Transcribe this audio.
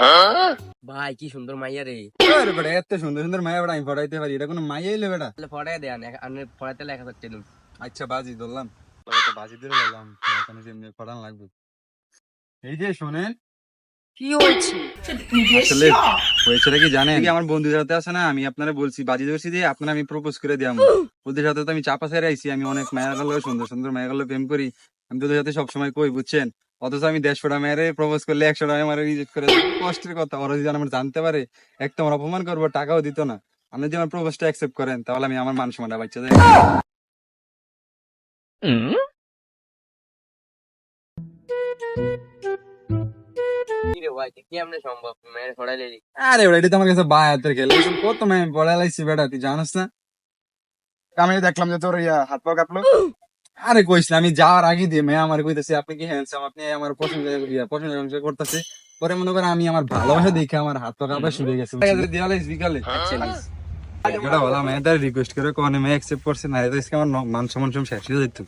ভাই কি সুন্দর মাইয়া রে। আরে বেটা এত সুন্দর সুন্দর মায়া বেটা আমি পড়াইতে পারি। এটা কোনো মাইয়া এলে বেটা? তাহলে ফটাই দেন আপনি ফটাইতে লেখা থাকতে দিন আচ্ছা বাজি ধরলাম। বাজি ধরে এখন এমনি পড়ান লাগবে। এই যে শোনেন। কি হয়েছে? আসলে হয়েছেটা কি জানেন? আমার বন্ধুদের সাথে আছে না আমি আপনারা বলছি বাজি ধরছি দিয়ে আপনারা আমি প্রপোজ করে দিলাম ওদের সাথে তো আমি চাপা ছেড়ে আইছি আমি অনেক মায়া গেল সুন্দর সুন্দর মায়া গেল প্রেম করি। আমি তোদের সাথে সবসময় কই বুঝছেন? অথচ আমি দেড়শো টাকা মেরে প্রপোজ করলে একশো টাকা আমার রিজেক্ট করে কষ্টের কথা ওরা যদি আমার জানতে পারে এক তো আমার অপমান করব টাকাও দিত না। আপনি যদি আমার প্রপোজটা অ্যাকসেপ্ট করেন তাহলে আমি আমার মান সম্মানটা বাচ্চা আরে এটা তো আমার কাছে খেলে। কত আমি পড়া লাইছি বেটা তুই জানিস না? আমি দেখলাম যে তোর ইয়া হাত পা কাঁপলো। আরে কইছিল আমি যাওয়ার আগে দিয়ে মেয়ে আমার কইতেছে আপনি কি হ্যান্ডসাম আপনি আমার পছন্দ পছন্দ করতেছে। পরে মনে করেন আমি আমার ভালোবাসা দেখে আমার হাত পা কাঁপা শুরু গেছে দেওয়ালে বিকালে আচ্ছা এটা বলা মেয়েটার রিকোয়েস্ট করে কোনে মেয়ে অ্যাকসেপ্ট করছে না এটা আমার মান সম্মান সব শেষ হয়ে যেত